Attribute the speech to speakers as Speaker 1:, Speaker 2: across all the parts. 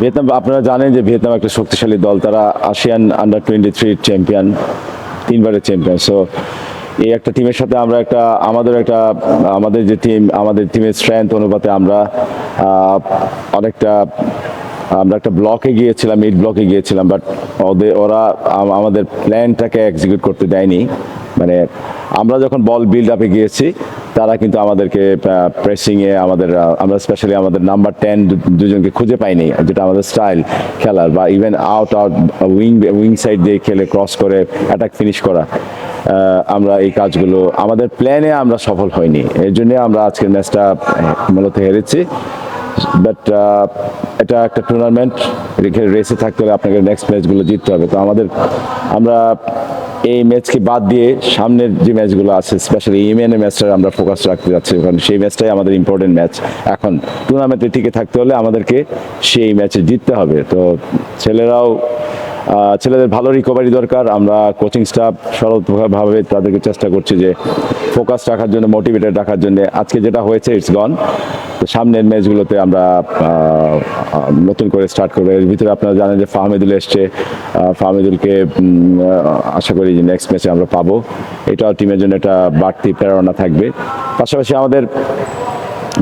Speaker 1: Vietnam, আপনারা জানেন যে ভিয়েতনাম একটা শক্তিশালী দল, তারা ASEAN under twenty three champion তিনবারের চ্যাম্পিয়ন সো এই একটা টিমের সাথে আমরা একটা, আমাদের একটা, আমাদের যে টিম আমাদের টিমের স্ট্রেংথ অনুপাতে আমরা অনেকটা, আমরা একটা ব্লকে গিয়েছিলাম মিড ব্লকে গিয়েছিলাম বাট ওদের, ওরা, আমাদের প্ল্যানটাকে এক্সিকিউট করতে দেয়নি। মানে আমরা যখন বল বিল্ড আপে গিয়েছি, তারা কিন্তু আমাদেরকে প্রেসিংয়ে আমাদের আমরা স্পেশালি আমাদের নাম্বার টেন দুজনকে খুঁজে পাইনি, যেটা আমাদের স্টাইল খেলার বা even out out wing wing side দিয়ে খেলে ক্রস করে অ্যাটাক ফিনিশ করা আমরা এই কাজগুলো, আমাদের প্ল্যানে আমরা সফল হইনি এর জন্য আমরা আজকের ম্যাচটা মূলত হেরেছি। বাট এটা একটা টুর্নামেন্ট রেখে রেসে থাকতে হলে আপনাকে নেক্সট ম্যাচগুলো জিততে হবে। তো আমাদের, আমরা এই ম্যাচকে বাদ দিয়ে সামনের যে ম্যাচগুলো আছে স্পেশালি ইমেনের ম্যাচটা আমরা ফোকাস রাখতে যাচ্ছি। কারণ সেই ম্যাচটাই আমাদের ইম্পর্টেন্ট ম্যাচ। এখন টুর্নামেন্টে টিকে থাকতে হলে আমাদেরকে সেই ম্যাচে জিততে হবে। তো ছেলেরাও ছেলেদের ভালো রিকভারি দরকার। আমরা কোচিং স্টাফ সরলভাবে তাদেরকে চেষ্টা করছি যে ফোকাস রাখার জন্য মোটিভেটেড রাখার জন্য। আজকে যেটা হয়েছে ইটস গন তো সামনের ম্যাচগুলোতে আমরা নতুন করে স্টার্ট করব। এর ভিতরে আপনারা জানেন যে ফাহমিদুল এসছে। ফাহমিদুলকে আশা করি যে নেক্সট ম্যাচে আমরা পাবো। এটাও টিমের জন্য একটা বাড়তি প্রেরণা থাকবে। পাশাপাশি আমাদের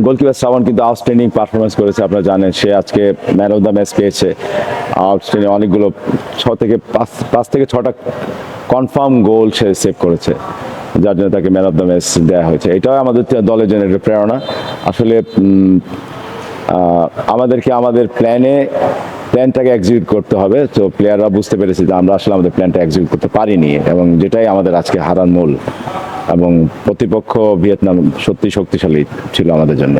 Speaker 1: গোলকিপার শ্রাবণ কিন্তু আউটস্ট্যান্ডিং পারফরমেন্স করেছে, আপনারা জানেন। সে আজকে ম্যান অফ দ্য ম্যাচ পেয়েছে। আউটস্ট্যান্ডিং অনেকগুলো ছ থেকে পাঁচ পাঁচ থেকে ছটা কনফার্ম গোল সে সেভ করেছে। যার জন্য তাকে ম্যান অফ দ্য ম্যাচ দেওয়া হয়েছে। এটাও আমাদের দলের জন্য একটা প্রেরণা। আসলে আমাদেরকে আমাদের প্ল্যানে প্ল্যানটাকে এক্সিকিউট করতে হবে। তো প্লেয়াররা বুঝতে পেরেছে যে আমরা আসলে আমাদের প্ল্যানটা এক্সিকিউট করতে পারিনি। এবং যেটাই আমাদের আজকে হারার মূল। এবং প্রতিপক্ষ ভিয়েতনাম সত্যি শক্তিশালী ছিল আমাদের জন্য।